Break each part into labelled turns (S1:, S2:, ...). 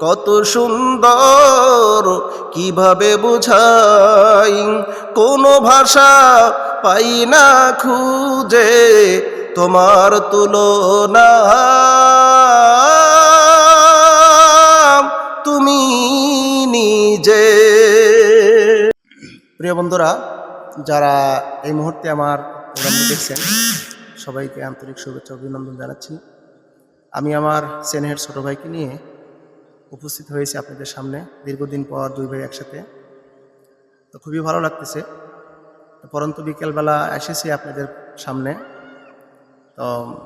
S1: কত সুন্দর, কীভাবে বুঝাই? কোনো ভাষা পাই না খুঁজে তোমার তুলনা তুমি নিজে। প্রিয় বন্ধুরা, যারা এই মুহূর্তে আমার প্রোগ্রামটি দেখছেন, সবাইকে আন্তরিক শুভেচ্ছা, অভিনন্দন জানাচ্ছি। আমি আমার সেনেহের ছোট ভাইকে নিয়ে উপস্থিত হয়েছি আপনাদের সামনে দীর্ঘদিন পর দুই ভাই একসাথে। তো খুবই ভালো লাগতেছে। পরন্ত বিকেলবেলা এসেছি আপনাদের সামনে। তো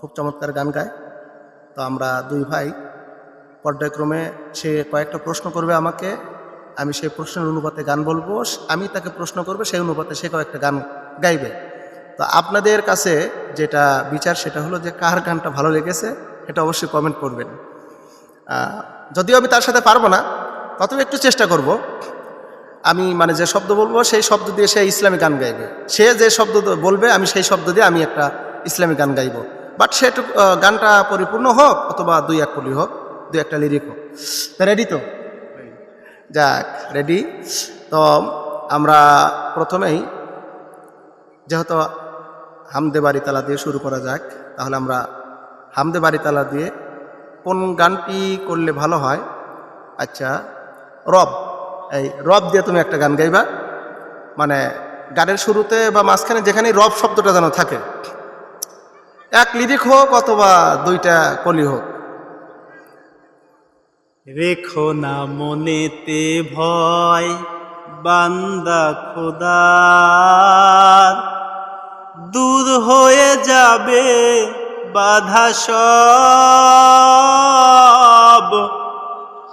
S1: খুব চমৎকার গান গায়। তো আমরা দুই ভাই পর্যায়ক্রমে সে কয়েকটা প্রশ্ন করবে আমাকে। আমি সেই প্রশ্নের অনুপাতে গান বলব। আমি তাকে প্রশ্ন করবে, সেই অনুপাতে সে কয়েকটা গান গাইবে। তো আপনাদের কাছে যেটা বিচার সেটা হলো যে কার গানটা ভালো লেগেছে এটা অবশ্যই কমেন্ট করবেন। যদিও আমি তার সাথে পারব না, তথাপি একটু চেষ্টা করব। আমি মানে যে শব্দ বলব, সেই শব্দ দিয়ে সে ইসলামী গান গাইবে। সে যে শব্দ বলবে, আমি সেই শব্দ দিয়ে আমি একটা ইসলামী গান গাইবো। বাট সেটুকু গানটা পরিপূর্ণ হোক অথবা দুই এক কলি হোক, দুই একটা লিরিক হোক। তা রেডি তো? যাক রেডি তো আমরা প্রথমেই যেহেতু হামদে বাড়ি তালা দিয়ে শুরু করা যাক, তাহলে আমরা হামদে বাড়ি তালা দিয়ে কোন গানটি করলে ভালো হয়? আচ্ছা রব। এই রব দিয়ে তুমি একটা গান গাইবা। মানে গানের শুরুতে বা মাঝখানে যেখানে রব শব্দটা যেন থাকে। এক লিরিক হোক অথবা দুইটা কলি হোক।
S2: রেখো না মনেতে ভয়, বান্দা খোদার। দূর হয়ে যাবে বাধা সব।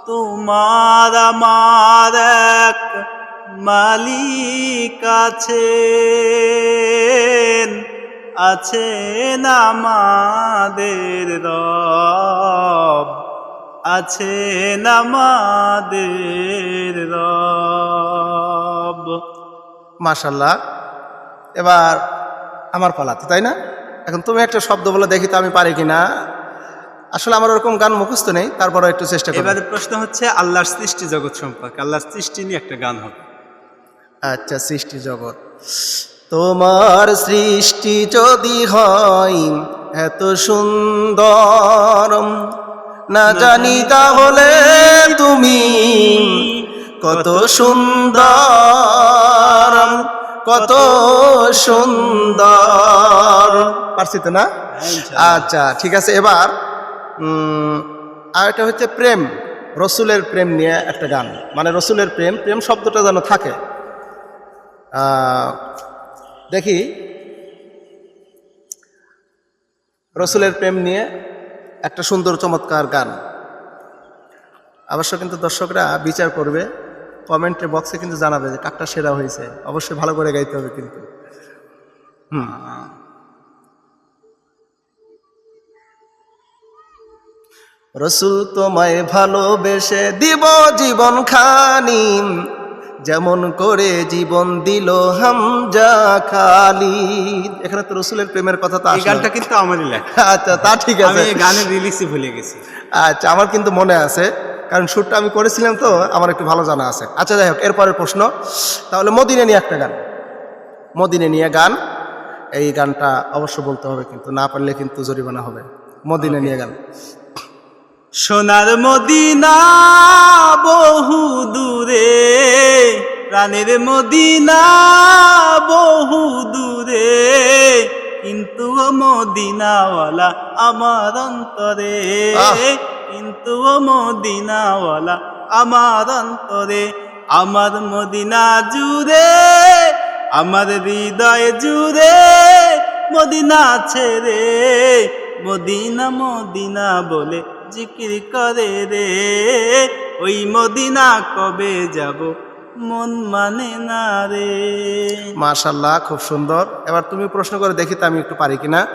S2: তোমার আমার এক মালিক আছেন আছেন আমাদের রব, আছেন আমাদের রব।
S1: মাশাল্লাহ, এবার আমার পালাতে, তাই না? এখন তুমি একটা শব্দ বলে দেখি তো আমি পারি কিনা। আসলে আমার ওরকম গান মুখস্থ নেই তারপরে একটু চেষ্টা করি
S2: এবারে প্রশ্ন হচ্ছে আল্লাহর সৃষ্টি জগৎ সম্পর্কে আল্লাহর সৃষ্টি নিয়ে একটা গান হবে।
S1: আচ্ছা সৃষ্টি জগৎ। তোমার সৃষ্টি যদি হয় এত সুন্দর। না জানি তাহলে তুমি কত সুন্দর। কত সুন্দর। পারছি তো না? আচ্ছা ঠিক আছে, এবার আর এটা হচ্ছে প্রেম, রসুলের প্রেম নিয়ে একটা গান। মানে রসুলের প্রেম প্রেম শব্দটা যেন থাকে। দেখি, রসুলের প্রেম নিয়ে একটা সুন্দর চমৎকার গান। অবশ্য কিন্তু দর্শকরা বিচার করবে। কমেন্টের বক্সে কিন্তু জানাবে যে কাকটা সেরা হয়েছে। অবশ্যই ভালো করে গাইতে হবে কিন্তু। হুম। রসুল তোমায় ভালোবেসে দিব জীবন খানি যেমন করে জীবন দিল হামজা খালি এখানে তো রসুলের প্রেমের কথা তো
S2: গানটা কিন্তু আমারই লেখা।
S1: আচ্ছা তা ঠিক আছে।
S2: গানের রিলিজই ভুলে গেছি।
S1: আচ্ছা আমার কিন্তু মনে আছে কারণ শ্যুটটা আমি করেছিলাম তো আমার একটু ভালো জানা আছে। আচ্ছা যাই হোক এরপরের প্রশ্ন। তাহলে মদিনে নিয়ে একটা গান। মদিনে নিয়ে গান। এই গানটা অবশ্য বলতে হবে কিন্তু না পারলে কিন্তু জরিমানা হবে। মদিনে নিয়ে গান।
S2: সোনার মদিনা বহু দূরে প্রাণের মদিনা বহু দূরে কিন্তু ও মদিনাওয়ালা আমার অন্তরে! কিন্তু মদিনাওয়ালা আমার অন্তরে। আমার মদিনা জুড়ে আমার হৃদয় জুড়ে মদিনা ছেড়ে। মদিনা মদিনা বলে জিকির করে রে। ওই মদিনা কবে যাব? মন মানে না রে।
S1: মাশাল্লাহ খুব সুন্দর। এবার তুমি প্রশ্ন করে দেখি তো আমি একটু পারি কিনা।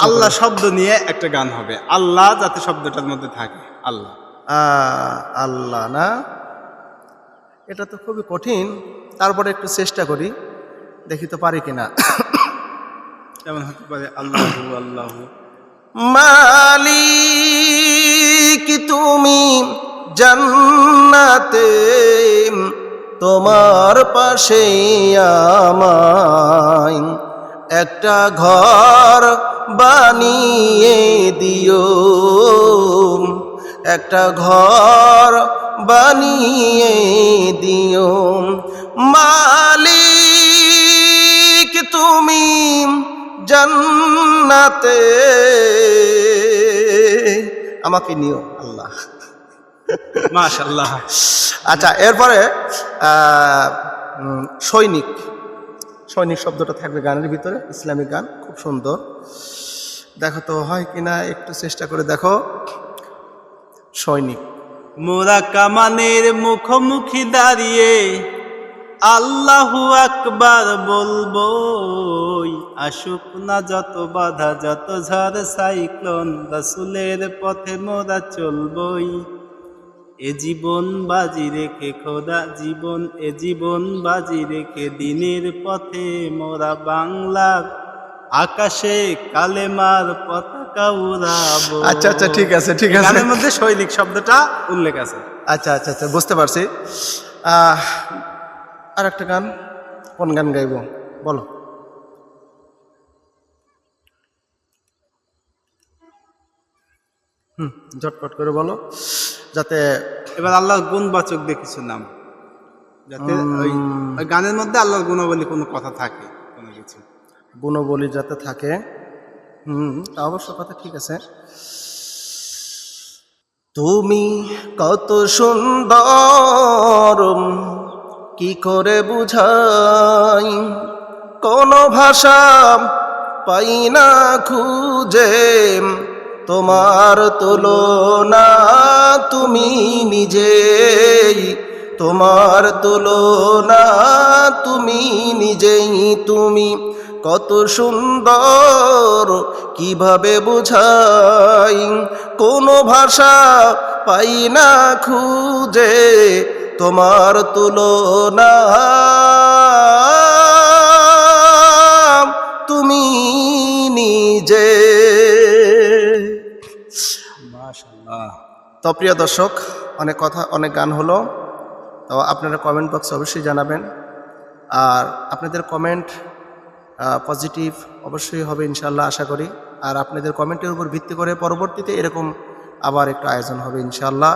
S2: আল্লাহ শব্দ নিয়ে একটা গান হবে। আল্লাহ যাতে শব্দটার মধ্যে থাকে। আল্লাহ।
S1: আল্লাহ না। এটা তো খুবই কঠিন। তারপরে একটু চেষ্টা করি। দেখি তো পারি কিনা।
S2: যেমন হতে পারে? আল্লাহ আল্লাহ।
S1: মালিক তুমি জান্নাতে তোমার পাশে আমায় একটা ঘর বানিয়ে দিও। একটা ঘর বানিয়ে দিও। মালিক তুমি জান্নাতে, আমাকে নিও আল্লাহ।
S2: মাশাল্লাহ
S1: আচ্ছা এরপরে সৈনিক। সৈনিক শব্দটা থাকবে গানের ভিতরে, ইসলামিক গান, খুব সুন্দর। দেখো তো, হয় কিনা একটু চেষ্টা করে দেখো। সৈনিক।
S2: মোরা কামানের মুখোমুখি দাঁড়িয়ে আল্লাহু আকবার বলব আসুক না যত বাধা, যত ঝড়, সাইক্লোন, রাসুলের পথে মোরা চলবই। এ জীবন বাজি রেখে খোদা জীবন এ জীবন বাজি রেখে দিনের পথে মোরা বাংলার আকাশে কালেমার পতাকা উড়াবো।
S1: আচ্ছা আচ্ছা ঠিক আছে ঠিক আছে।
S2: গানের মধ্যে সৈনিক শব্দটা উল্লেখ আছে।
S1: আচ্ছা আচ্ছা আচ্ছা বুঝতে পারছি। আর একটা গান কোন গান গাইবো? বলো। হুম ঝটপট করে বলো। যাতে
S2: এবার আল্লাহর গুণবাচক দিয়ে কিছু নাম। যাতে ওই ওই গানের মধ্যে আল্লাহর গুণাবলী কোনো কথা থাকে কোনো কিছু।
S1: গুণবলী যাতে থাকে। হুম তা অবশ্য কথা ঠিক আছে। তুমি কত সুন্দর কি করে বুঝাই? কোন ভাষা পাই না খুঁজে। তোমার তুলনা তুমি নিজেই, তোমার তুলনা তুমি নিজেই, তুমি কত সুন্দর, কীভাবে বুঝাই? কোনো ভাষা পাই না খুঁজে, তোমার তুলনা তো প্রিয় দর্শক, অনেক কথা, অনেক গান হলো, তো আপনারা কমেন্ট বক্সে অবশ্যই জানাবেন। আর আপনাদের কমেন্ট পজিটিভ অবশ্যই হবে ইনশাল্লাহ আশা করি। আর আপনাদের কমেন্টের উপর ভিত্তি করে পরবর্তীতে এরকম আবার একটু আয়োজন হবে ইনশাল্লাহ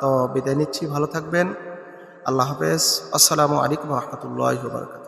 S1: তো বিদায় নিচ্ছি, ভালো থাকবেন। আল্লাহ হাফেজ। আসসালামু আলাইকুম রহমতুল্লাহ বারকাত